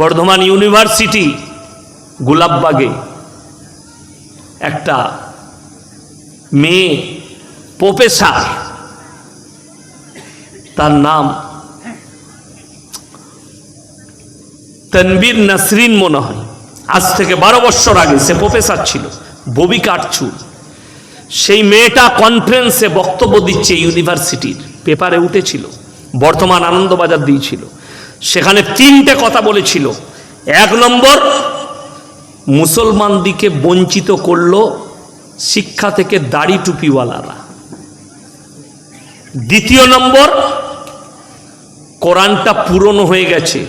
Bardhaman university, গোলাপবাগে, একটা মেয়ে professor, তার নাম তনবীর নাসরিন মনে হয়। আজ থেকে বারো বছর আগে সে প্রফেসর ছিল, ববি কাটছু। সেই মেয়েটা কনফারেন্সে বক্তব্য দিচ্ছে ইউনিভার্সিটির পেপারে উঠেছিল, বর্তমান আনন্দবাজার দিয়েছিল। সেখানে তিনটে কথা বলেছিল। এক নম্বর মুসলমানদিকে বঞ্চিত করল শিক্ষা থেকে দাড়ি টুপিওয়ালারা। দ্বিতীয় নম্বর, কোরআনটা পুরনো হয়ে গেছে।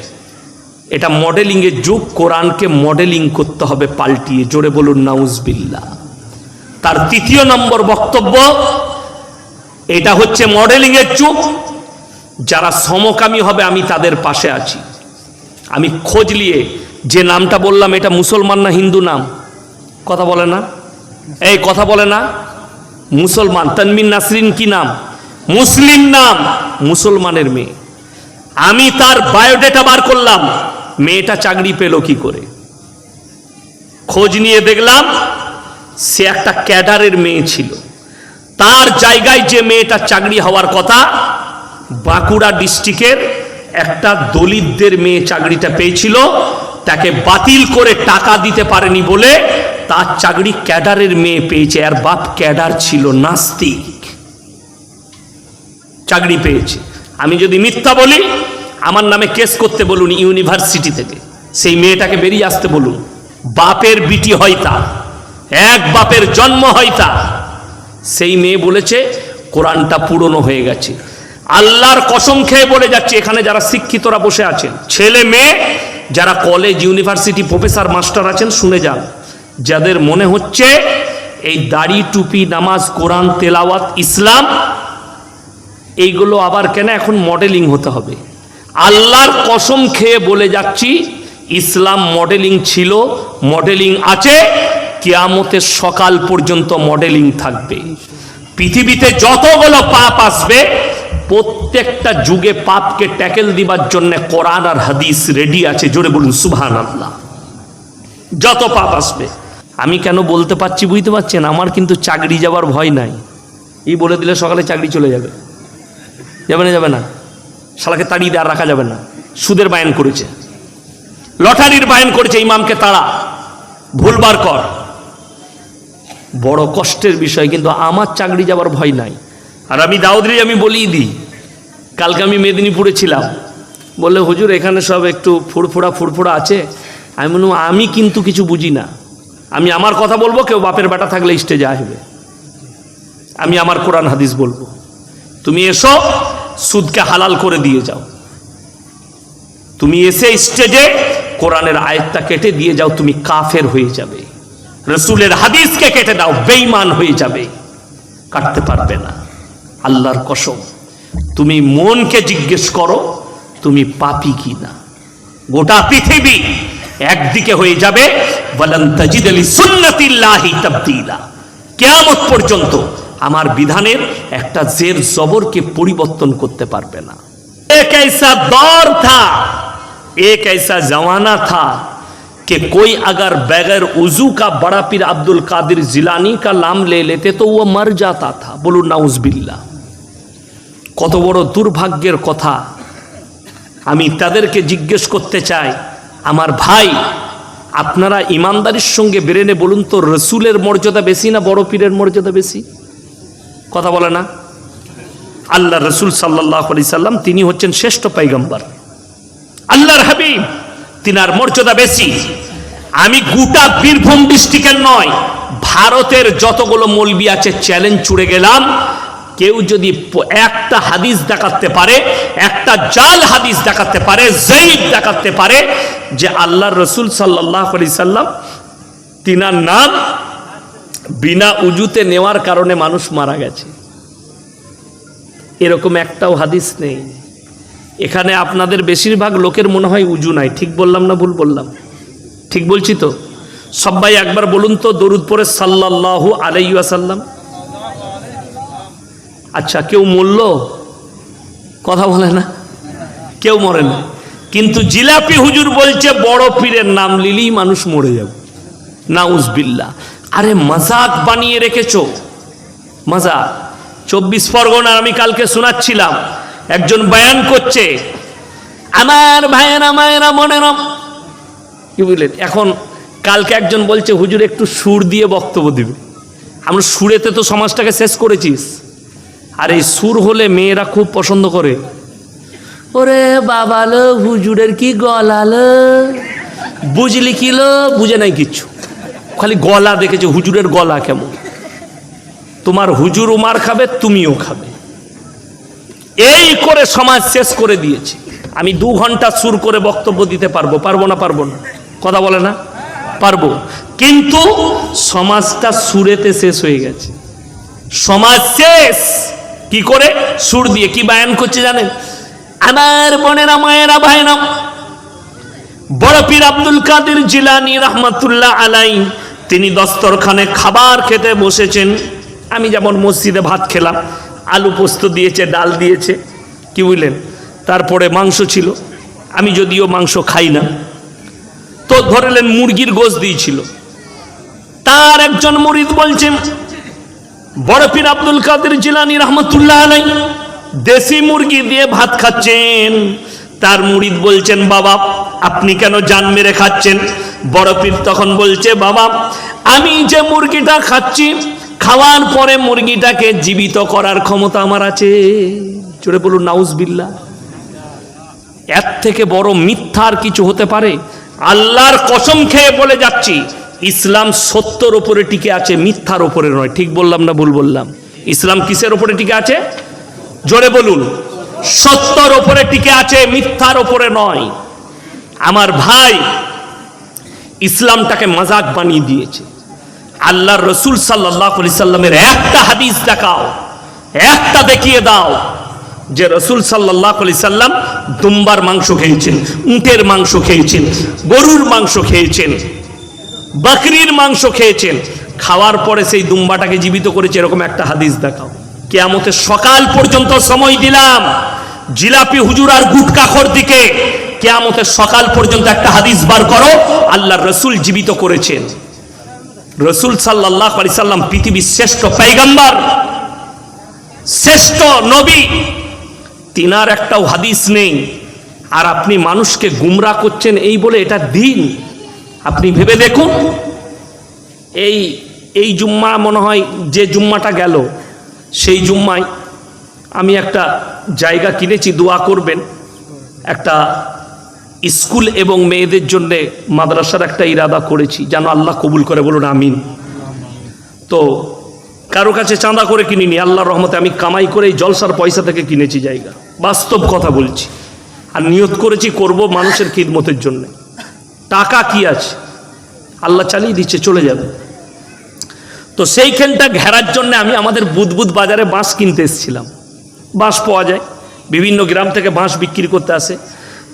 এটা মডেলিংয়ের যুগ, কোরআনকে মডেলিং করতে হবে, পাল্টিয়ে। জোরে বলুন নাউজবিল্লা তার তৃতীয় নম্বর বক্তব্য, এটা হচ্ছে মডেলিংয়ের যুগ যারা সমকামী হবে, আমি তাদের পাশে আছি। আমি খোঁজ নিয়ে যে নামটা বললাম, এটা মুসলমান না হিন্দু নাম? কথা বলে না? এই কথা বলে না? মুসলমান। তনমিন নাসরিন কি নাম? মুসলিম নাম। মুসলমানের মেয়ে। আমি তার বায়োডেটা বার করলাম। মেয়েটা চাকরি পেল কি করে? খোঁজ নিয়ে দেখলাম, সে একটা ক্যাডারের মেয়ে ছিল। তার জায়গায় যে মেয়েটা চাকরি হওয়ার কথা বাঁকুড়া ডিস্ট্রিক্টের একটা দলিতদের মেয়ে চাকরিটা পেয়েছিল। তাকে বাতিল করে টাকা দিতে পারেনি বলে তার চাকরি ক্যাডারের মেয়ে পেয়েছে আর বাপ ক্যাডার ছিল নাস্তিক। চাকরি পেয়েছে। আমি যদি মিথ্যা বলি, আমার নামে কেস করতে বলুন ইউনিভার্সিটি থেকে। সেই মেয়েটাকে বেরিয়ে আসতে বলুন। বাপের বিটি হয় তা। এক বাপের জন্ম হয় তা। সেই মেয়ে বলেছে, কোরআনটা পুরনো হয়ে গেছে। আল্লাহর কসম খেয়ে বলে যাচ্ছে, এখানে যারা শিক্ষিতরা বসে আছেন, ছেলে মেয়ে, যারা কলেজ ইউনিভার্সিটি প্রফেসর মাস্টার আছেন, শুনে যান। যাদের মনে হচ্ছে এই দাড়ি, টুপি, নামাজ, কোরআন, তেলাওয়াত, ইসলাম, এইগুলো আবার কেন এখন মডেলিং হতে হবে? আল্লাহর কসম খেয়ে বলে যাচ্ছি, ইসলাম মডেলিং ছিল মডেলিং আছে, কেয়ামতের সকাল পর্যন্ত মডেলিং থাকবে। পৃথিবীতে যতগুলো পাপ আসবে প্রত্যেকটা যুগে পাপকে ট্যাকেল দিবার জন্য কোরআন আর হাদিস রেডি আছে। জোরে বলুন সুবহান আল্লাহ যত পাপ আসবে। আমি কেন বলতে পারছি বুঝতে পারছেন? আমার কিন্তু চাকরি যাবার ভয় নাই। এই বলে দিলে সকালে চাকরি চলে যাবে। যাবে না যাবে না। শালাকে তাড়িয়ে আর রাখা যাবে না। সুদের বায়ন করেছে। লটারির বায়ন করেছে ইমামকে তাড়া। ভুলবার কর। বড় কষ্টের বিষয়, কিন্তু আমার চাকরি যাবার ভয় নাই। আর আমি দাউদরি আমি বলিয়ে দিই, কালকে আমি মেদিনীপুরে ছিলাম। বললে, হুজুর, এখানে সব একটু ফুরফুরা ফুরফুরা আছে? আমি বললাম, আমি কিন্তু কিছু বুঝি না। আমি আমার কথা বলব, কেউ বাপের বেটা থাকলে স্টেজে আসবে। আমি আমার কোরআন হাদিস বলব। তুমি এসো, সুদকে হালাল করে দিয়ে যাও। তুমি এসে স্টেজে কোরআনের আয়তটা কেটে দিয়ে যাও, তুমি কাফের হয়ে যাবে। রসুলের হাদিসকে কেটে দাও বেইমান হয়ে যাবে। কাটতে পারবে না। আল্লাহর কসম তুমি মনকে জিজ্ঞেস করো তুমি পাপি কি না গোটা পৃথিবী একদিকে হয়ে যাবে বলেন তাজিদ আলী সুন্নতিল্লাহি তাবদিলা কেয়ামত পর্যন্ত আমার বিধানের একটা জের জবরকে পরিবর্তন করতে পারবে না एक ऐसा दौर था एक ऐसा जमाना था कि कोई अगर बगैर उजू का बड़ा पीर अब्दुल कादिर जिलानी का नाम ले लेते तो वो मर जाता था बोलो नाउजबिल्ला কত বড় দুর্ভাগ্যের কথা আমি তাদেরকে জিজ্ঞেস করতে চাই আমার ভাই আপনারা ইমানদারির সঙ্গে বেরেনে বলুন তো রসুলের মর্যাদা বেশি না বড় পীরের মর্যাদা বেশি কথা বলে না আল্লাহ রসুল সাল্লাহ আলি সাল্লাম তিনি হচ্ছেন শ্রেষ্ঠ পাইগম্বর আল্লাহর হাবিব তিনার মর্যাদা বেশি আমি গোটা বীরভূম ডিস্ট্রিক্টের নয়, ভারতের যতগুলো মলবি আছে চ্যালেঞ্জ ছুড়ে গেলাম। কেউ যদি একটা হাদিস দেখাতে পারে, একটা জাল হাদিস দেখাতে পারে, জয়ীব দেখাতে পারে, যে আল্লাহ রসুল সাল্লাহ সাল্লাম, তিনার নাম বিনা উজুতে নেওয়ার কারণে মানুষ মারা গেছে। এরকম একটাও হাদিস নেই। এখানে আপনাদের বেশিরভাগ লোকের মনে হয় উজু নাই, ঠিক বললাম না ভুল বললাম? ঠিক বলছি তো? সবাই একবার বলুন তো দরুদ পরে সাল্লাল্লাহু আলাইহি ওয়াসাল্লাম। আচ্ছা কেউ মরল? কথা বলে না। কেউ মরে না। কিন্তু জিলাপি হুজুর বলছে, বড় পীরের নাম লিলেই মানুষ মরে যাবে। নাউজবিল্লা আরে মজাক বানিয়ে রেখেছ? মজা চব্বিশ পরগনা আমি কালকে শোনাচ্ছিলাম। একজন বয়ান করছে, আমার ভাইয়েরা, মায়েরা মনেরা কি বুঝলেন? এখন কালকে একজন বলছে, হুজুর, একটু সুর দিয়ে বক্তব্য দিবে। আমরা সুরেতে তো সমাজটাকে শেষ করেছিস। আর এই সুর হলে মেয়েরা খুব পছন্দ করে। ওরে বাবালো, হুজুরের কি গলালো? বুঝলি কিলো বুঝে নাই কিচ্ছু। খালি গলা দেখেছে, হুজুরের গলা কেমন। তোমার হুজুর উমার খাবে, তুমিও খাবে। এই করে সমাজ শেষ করে দিয়েছে। আমি দু ঘণ্টা সুর করে বক্তব্য দিতে পারব পারব না পারব না। কথা বলে না? পারব। কিন্তু সমাজটা সুরেতে শেষ হয়ে গেছে। সমাজ শেষ। কি করে? সুর দিয়ে কি বায়ান করছে জানেন? আমার বোনেরা, মায়েরা, ভাইরা। বড় পীর আব্দুল কাদের জিলানি রহমতুল্লাহ আলাই তিনি দস্তরখানে খাবার খেতে বসেছেন। আমি যেমন মসজিদে ভাত খেলাম, আলু পোস্ত দিয়েছে, ডাল দিয়েছে। কি বুঝলেন? তারপরে মাংস ছিল। আমি যদিও মাংস খাই না। তো ধরেলেন মুরগির গোশ দিয়েছিল। তার একজন মরিদ বলছেন, বড় আব্দুল কাদের জিলানি রহমতুল্লাহ আলাই দেশি মুরগি দিয়ে ভাত খাচ্ছেন। তার মুরিদ বলছেন, বাবা, আপনি কেন জান মেরে খাচ্ছেন? বড় তখন বলছে, বাবা, আমি যে মুরগিটা খাচ্ছি, খাওয়ার পরে মুরগিটাকে জীবিত করার ক্ষমতা আমার আছে। জোরে বলুন নাউজ বিল্লা এর থেকে বড় মিথ্যার কিছু হতে পারে? আল্লাহর কসম খেয়ে বলে যাচ্ছি, ইসলাম সত্যর ওপরে টিকে আছে, মিথ্যার ওপরে নয়। ঠিক বললাম না ভুল বললাম? ইসলাম কিসের ওপরে টিকে আছে? জোরে বলুন। সত্যর ওপরে টিকে আছে, মিথ্যার ওপরে নয়। আমার ভাই ইসলামটাকে মাজাক বানিয়ে দিয়েছে। আল্লাহ রসুল সাল্লাহ সাল্লামের একটা হাদিস দেখাও, একটা দেখিয়ে দাও। যে রসুল সাল্লাহ আলি সাল্লাম দুম্বার মাংস খেয়েছেন, উটের মাংস খেয়েছেন, গরুর মাংস খেয়েছেন, বাকরির মাংস খেয়েছেন, খাওয়ার পরে সেই দুম্বাটাকে জীবিত করেছে, এরকম একটা হাদিস দেখাও। কেয়ামতের সকাল পর্যন্ত সময় দিলাম, জিলাপি হুজুর আর গুটকাখর দিকে। কেয়ামতের সকাল পর্যন্ত একটা হাদিস বার করো আল্লাহ রসুল জীবিত করেছেন। রসুল সাল্লাহ আলি সাল্লাম পৃথিবীর শ্রেষ্ঠ পাইগাম্বার শ্রেষ্ঠ নবী তিনার একটাও হাদিস নেই। আর আপনি মানুষকে গুমরা করছেন এই বলে এটা দিন। আপনি ভেবে দেখুন। এই এই জুম্মা মনে হয় যে জুম্মাটা গেল, সেই জুম্মায় আমি একটা জায়গা কিনেছি, দোয়া করবেন। একটা স্কুল এবং মেয়েদের জন্য মাদ্রাসার একটা ইরাদা করেছি, যেন আল্লাহ কবুল করে বলুন, আমিন। তো কারও কাছে চাঁদা করে কিনিনি, আল্লাহর রহমতে আমি কামাই করে এই জলসার পয়সা থেকে কিনেছি জায়গা। বাস্তব কথা বলছি। আর নিয়ত করেছি করব মানুষের খিদমতের জন্য। টাকা কি আছে? আল্লাহ চালিয়ে দিচ্ছে, চলে যাবে। তো সেইখানটা ঘেরার জন্য আমি আমাদের বুদবুদ বাজারে বাঁশ কিনতে এসেছিলাম। বাঁশ পাওয়া যায়। বিভিন্ন গ্রাম থেকে বাঁশ বিক্রি করতে আসে।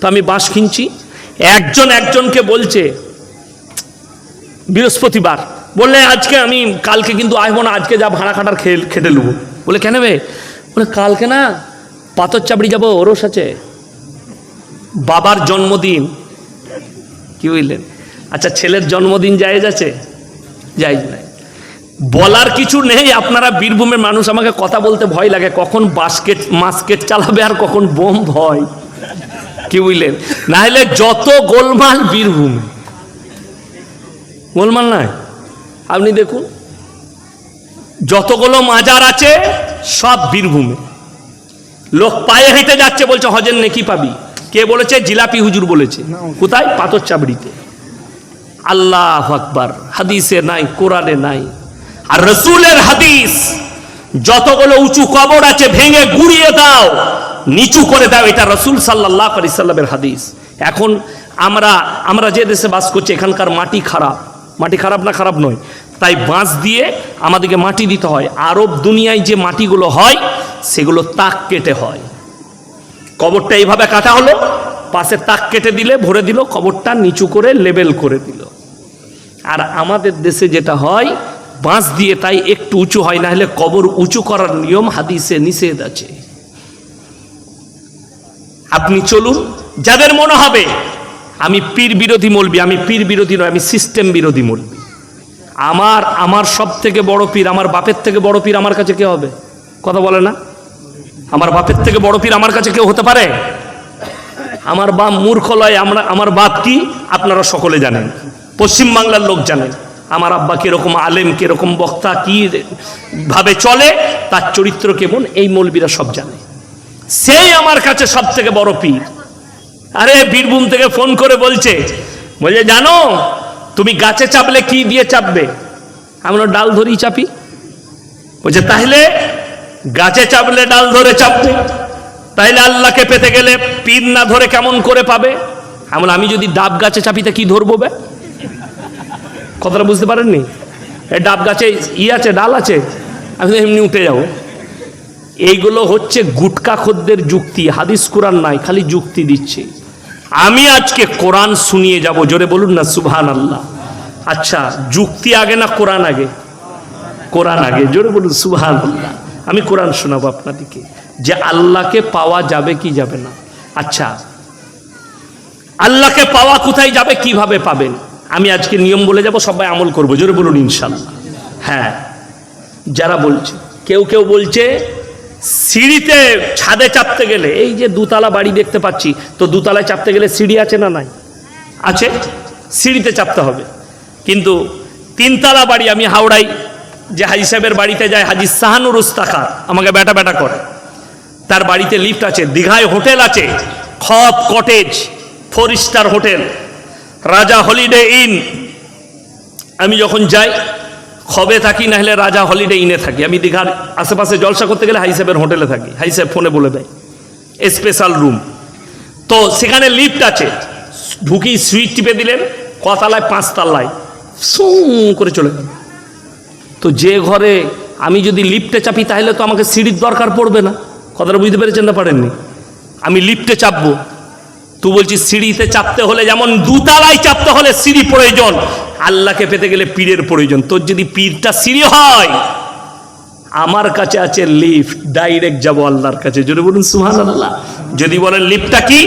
তো আমি বাঁশ কিনছি। একজন একজনকে বলছে, বৃহস্পতিবার, বললে, আজকে আমি, কালকে কিন্তু আসব না, আজকে যা ভাড়া খাটার খেয়ে খেটে নেব। বলে, কেন বে? বলে, কালকে না পাথর চাপড়ি যাব, ওরস আছে। বাবার জন্মদিন। কি বুঝলেন আচ্ছা ছেলের জন্মদিন জায়েজ আছে? জায়েজ নাই। বলার কিছু নেই, আপনারা বীরভূমের মানুষ, আমাকে কথা বলতে ভয় লাগে, কখন বাস্কেট মাস্কেট চালাবে আর কখন বোম ভয়। কি বুঝলেন না হলে যত গোলমাল বীরভূমে। গোলমাল নয় আপনি দেখুন। যতগুলো মাজার আছে, সব বীরভূমে। লোক পায়ে হেঁটে যাচ্ছে বলছে হজের নেকি পাবি? কে বলেছে? জিলাপি হুজুর বলেছে। কোথায়? পাথর চাবড়িতে। আল্লাহ আকবার। হাদিসে নাই কোরআনে নাই। আর রসুলের হাদিস যতগুলো উঁচু কবর আছে ভেঙে গুড়িয়ে দাও নিচু করে দাও এটা রসুল সাল্লাহ সাল্লামের হাদিস। এখন আমরা আমরা যে দেশে বাস করছি এখানকার মাটি খারাপ। মাটি খারাপ না খারাপ নয়। তাই বাঁশ দিয়ে আমাদেরকে মাটি দিতে হয়। আরব দুনিয়ায় যে মাটিগুলো হয়, সেগুলো তাক কেটে হয়। কবরটা এইভাবে কাটা হলো, পাশে তাক কেটে দিলে, ভরে দিল, কবরটা নিচু করে লেবেল করে দিল। আর আমাদের দেশে যেটা হয়, বাঁশ দিয়ে তাই একটু উঁচু হয় না হলে কবর উঁচু করার নিয়ম হাদিসে নিষেধ আছে। আপনি চলুন, যাদের মনে হবে, আমি পীর বিরোধী মলবি, আমি পীর বিরোধী নয়, আমি সিস্টেম বিরোধী মলবি। আমার আমার সব থেকে বড় পীর, আমার বাপের থেকে বড় পীর আমার কাছে কে হবে? কথা বলে না? আমার বাপের থেকে বড় পীর আমার কাছে কেউ হতে পারে? আমার বাপ মূর্খ লয় আমরা, আমার বাপ কি? আপনারা সকলে জানেন। পশ্চিমবাংলার লোক জানেন আমার আব্বা কীরকম আলেম, কীরকম বক্তা, কি ভাবে চলে, তার চরিত্র কেমন, এই মৌলবীরা সব জানে। সেই আমার কাছে সব থেকে বড় পীর। আরে, বীরভূম থেকে ফোন করে বলছে বলছে, জানো তুমি গাছে চাপলে কি দিয়ে চাপবে? আমরা ডাল ধরেই চাপি। বলছে, তাহলে গাছে চাপলে ডাল ধরে চাপবে তাহলে আল্লাহকে পেতে গেলে পিন না ধরে কেমন করে পাবে? আমরা আমি যদি ডাব গাছে চাপিতে কি ধরবো বে? কথাটা বুঝতে পারেননি? এই ডাব গাছে ই আছে, ডাল আছে, আমি এমনি উঠে যাব। এইগুলো হচ্ছে গুটকা খদ্দের যুক্তি, হাদিস কোরআন নাই, খালি যুক্তি দিচ্ছে। আমি আজকে কোরআন শুনিয়ে যাব, জোরে বলুন না সুবহান আল্লাহ আচ্ছা যুক্তি আগে না কোরআন আগে? কোরআন আগে, জোরে বলুন সুবহান আল্লাহ আমি কোরআন শোনাবো আপনাদেরকে। যে আল্লাহকে পাওয়া যাবে কি যাবে না? আচ্ছা আল্লাহকে পাওয়া কোথায় যাবে, কীভাবে পাবেন? আমি আজকে নিয়ম বলে যাব, সবাই আমল করব, জোরে বলুন, ইনশাল্লাহ। হ্যাঁ যারা বলছে, কেউ কেউ বলছে সিঁড়িতে ছাদে চাপতে গেলে, এই যে দুতলা বাড়ি দেখতে পাচ্ছি, তো দুতলায় চাপতে গেলে সিঁড়ি আছে না নাই? আছে? সিঁড়িতে চাপতে হবে। কিন্তু তিনতলা বাড়ি আমি হাওড়াই, যে হাজি সাহেবের বাড়িতে যায় হাজি সাহানুর উস্তাখার আমাকে ব্যাটা ব্যাটা করে। তার বাড়িতে লিফট আছে, দীঘায় হোটেল আছে, খপ cottage, four star hotel, Raja holiday inn. আমি যখন যাই খবে থাকি না হলে রাজা হলিডে ইনে থাকি। আমি দীঘার আশেপাশে জলসা করতে গেলে হাই সাহেবের হোটেলে থাকি। হাই সাহেব ফোনে বলে দেয় স্পেশাল রুম তো সেখানে লিফট আছে। ঢুকি সুইচ টিপে দিলেন কতালায় পাঁচতলায় সুম করে চলে গেল। তো যে ঘরে আমি যদি লিফটে চাপি, তাহলে তো আমাকে সিঁড়ির দরকার পড়বে না। কথাটা বুঝতে পেরেছেন না, পারেননি? আমি লিফটে চাপবো। তুই বলছিস, সিঁড়িতে চাপতে হলে যেমন দুতলায় চাপতে হলে সিঁড়ি প্রয়োজন। আল্লাহকে পেতে গেলে পীরের প্রয়োজন। তোর যদি পীরটা সিঁড়ি হয়, আমার কাছে আছে লিফট, ডাইরেক্ট যাব আল্লাহর কাছে। যদি বলুন সুহান আল্লাহ যদি বলেন, লিফটটা কি?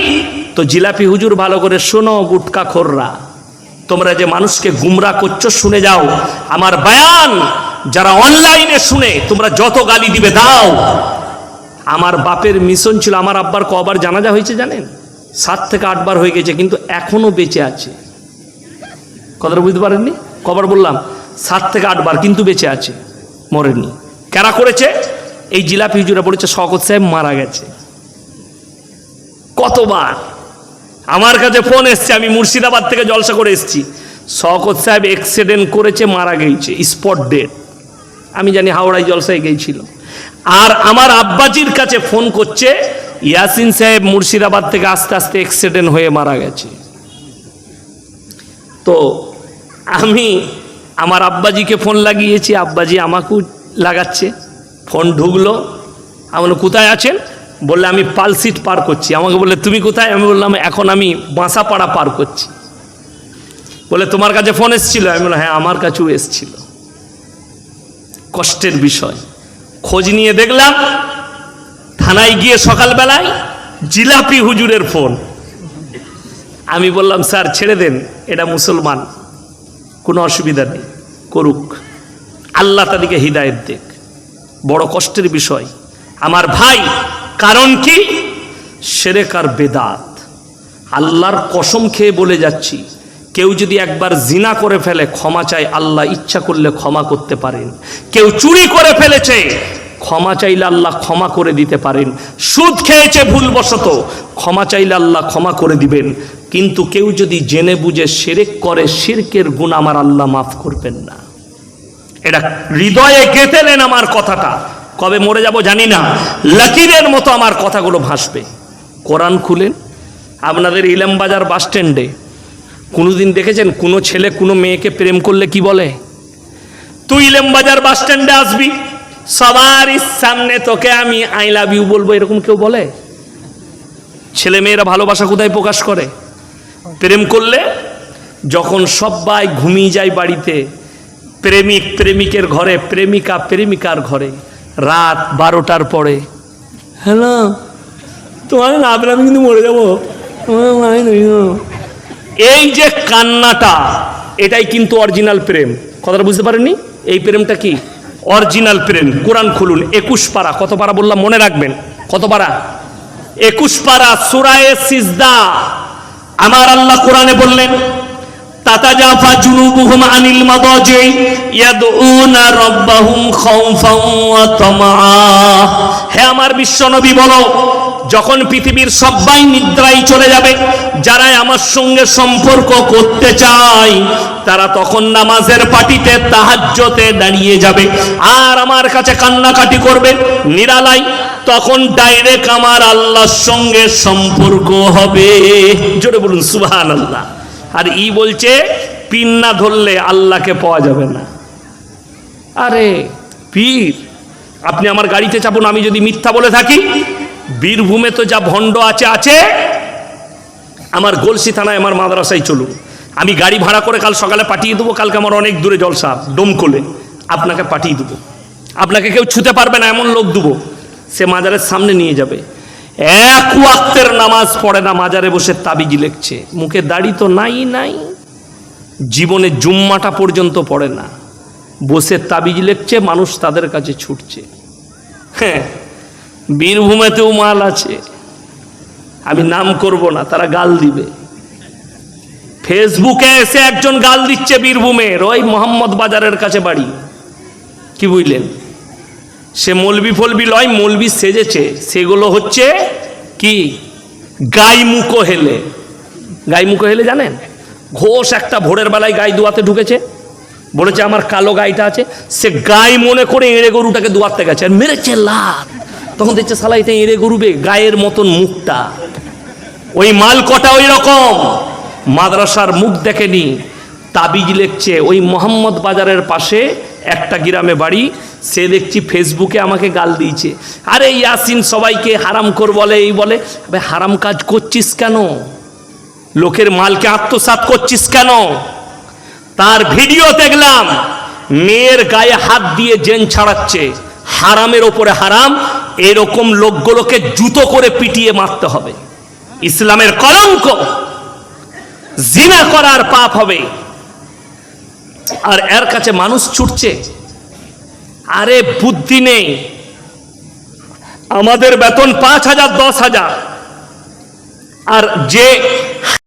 তো জিলাপি হুজুর ভালো করে শোনো, গুটকা খোররা। তোমরা যে মানুষকে গুমরা করছ, শুনে যাও। আমার বায়ান, যারা অনলাইনে শুনে, তোমরা যত গালি দিবে, দাও। আমার বাপের মিশন ছিল, আমার আব্বার কবার জানাজা হয়েছে, জানেন? সাত থেকে আটবার হয়ে গেছে, কিন্তু এখনও বেঁচে আছে। কথাটা বুঝতে পারেননি? কবার বললাম, সাত থেকে আটবার কিন্তু বেঁচে আছে, মরেনি। কারা করেছে? এই জিলাপি হুজুরা বলেছে শকত সাহেব মারা গেছে। কতবার? আমার কাছে ফোন এসছে, আমি মুর্শিদাবাদ থেকে জলসা করে এসেছি। শকত সাহেব অ্যাক্সিডেন্ট করেছে, মারা গেছে স্পট ডেট আমি জানি হাওড়ায় জলসায় গিয়েছিল আর আমার আব্বাজির কাছে ফোন করছে, ইয়াসিন সাহেব মুর্শিদাবাদ থেকে আস্তে আস্তে অ্যাক্সিডেন্ট হয়ে মারা গেছে। তো আমি আমার আব্বাজিকে ফোন লাগিয়েছি, আব্বাজি আমাকেও লাগাচ্ছে। ফোন ঢুকলো। আমার কোথায় আছেন? বললে, আমি পালসিট পার করছি। আমাকে বললে, তুমি কোথায়? আমি বললাম, এখন আমি বাঁসাপাড়া পার করছি। বলে, তোমার কাছে ফোন এসেছিল? আমি বললাম হ্যাঁ আমার কাছেও এসেছিল। কষ্টের বিষয়। খোঁজ নিয়ে দেখলাম, থানায় গিয়ে সকালবেলায় জিলাপি হুজুরের ফোন আমি বললাম, স্যার, ছেড়ে দেন, এটা মুসলমান। কোনো অসুবিধা নেই, করুক। আল্লাহ তাদেরকে হৃদায়ত দেখ। বড় কষ্টের বিষয়। আমার ভাই, কারণ কি? সেরেক আর বেদাত। আল্লাহর কসম খেয়ে বলে যাচ্ছি, কেউ যদি একবার জিনা করে ফেলে, ক্ষমা চায়, আল্লাহ ইচ্ছা করলে ক্ষমা করতে পারেন। কেউ চুরি করে ফেলেছে ক্ষমা চাইলে আল্লাহ ক্ষমা করে দিতে পারেন। সুদ খেয়েছে ভুলবশত, ক্ষমা চাইলে আল্লাহ ক্ষমা করে দিবেন। কিন্তু কেউ যদি জেনে বুঝে সেরেক করে, শিরকের গুণ আমার আল্লাহ মাফ করবেন না। এটা হৃদয়ে গেঁথেলেন আমার কথাটা। কবে মরে যাব জানি না। লকিরের মতো আমার কথাগুলো ভাসবে। কোরআন খুলেন, আপনাদের ইলামবাজার বাস স্ট্যান্ডে। কোনোদিন দেখেছেন, কোনো ছেলে, কোনো মেয়েকে প্রেম করলে কি বলে? তুই ইলামবাজার বাস স্ট্যান্ডে আসবি। সবার সামনে তোকে আমি আই লাভ ইউ বলব, এরকম কেউ বলে? ছেলে মেয়েরা ভালোবাসা কোথায় প্রকাশ করে? প্রেম করলে যখন সবাই ঘুমিয়ে যায় বাড়িতে, প্রেমিক প্রেমিকের ঘরে, প্রেমিকা প্রেমিকার ঘরে, রাত বারোটার পরে, হ্যালো, তোমার না আমি কিন্তু মরে যাব। এই যে কান্নাটা, এটাই কিন্তু অরিজিনাল প্রেম। কথাটা বুঝতে পারেননি? এই প্রেমটা কি? অরিজিনাল প্রেম। কোরআন খুলুন। একুশ পারা। কত পারা বললাম? মনে রাখবেন। কত পারা? একুশ পারা সুরায়ে সিজদা। আমার আল্লাহ কোরআনে বললেন, তাতাজাফা জুনুবুহুম আনিল আমার বলো যখন পৃথিবীর সবাই নিদ্রায় চলে যাবে যারা আমার সঙ্গে সম্পর্ক করতে চায়, তারা তখন নামাজের পাটিতে তাহাজ্জতে দাঁড়িয়ে যাবে। আর আমার কাছে কান্নাকাটি করবে নিরালাই তখন ডাইরেক্ট আমার আল্লাহর সঙ্গে সম্পর্ক হবে। জোরে বলুন সুবহান আল্লাহ আর ই বলছে পিন না ধরলে আল্লাহকে পাওয়া যাবে না। আরে, পীর, আপনি আমার গাড়িতে চাপুন, আমি যদি মিথ্যা বলে থাকি বীরভূমে তো যা ভণ্ড আছে আছে। আমার গলসি থানায় আমার মাদ্রাসায় চলুন। আমি গাড়ি ভাড়া করে কাল সকালে পাঠিয়ে দেবো, কালকে আমার অনেক দূরে জলসা ডোমকোলে আপনাকে পাঠিয়ে দেবো। আপনাকে কেউ ছুতে পারবে না, এমন লোক দেবো। সে মাজারের সামনে নিয়ে যাবে। এক ওয়াক্তের নামাজ পড়ে না, মাজারে বসে তাবিজ লেখছে। মুখে দাড়ি তো নাই নাই। জীবনে জুম্মাটা পর্যন্ত পড়ে না। বসে তাবিজ লেখছে, মানুষ তাদের কাছে ছুটছে। হ্যাঁ বীরভূমেতেও মাল আছে। আমি নাম করব না, তারা গাল দিবে। ফেসবুকে এসে একজন গাল দিচ্ছে বীরভূমের, ওই মোহাম্মদ বাজারের কাছে বাড়ি। কি বুঝলেন? সে মলবি ফলবি লয়, মলবি সেজেছে। সেগুলো হচ্ছে কি? গাই মুখো হেলে। গাই মুখো হেলে জানেন? ঘোষ একটা ভোরের বেলায় গাই দুয়াতে ঢুকেছে। বলেছে, আমার কালো গাইটা আছে। সে গাই মনে করে এঁড়ে গরুটাকে দুয়াতে গেছে। আর মেরেছে লাত। তখন দেখছে সালা এটা এঁড়ে গরুবে, গায়ের মতন মুখটা। ওই মাল কটা ওই রকম মাদ্রাসার মুখ দেখেনি, তাবিজ লেখছে, ওই মোহাম্মদ বাজারের পাশে একটা গ্রামে বাড়ি, সে দেখছি ফেসবুকে আমাকে গাল দিয়েছে। আরে ইয়াসিন সবাইকে হারাম কর বলে, এই বলে। হারাম কাজ করছিস কেন? লোকের মালকে আত্মসাৎ করছিস কেন? তার ভিডিও দেখলাম, মেয়ের গায়ে হাত দিয়ে জেন ছাড়াচ্ছে। হারামের ওপরে হারাম, এরকম লোকগুলোকে জুতো করে পিটিয়ে মারতে হবে। ইসলামের কলঙ্ক। জিনা করার পাপ হবে। আর এর কাছে মানুষ ছুটছে। আরে বুদ্ধি নেই। আমাদের বেতন পাঁচ হাজার, দশ হাজার। আর যে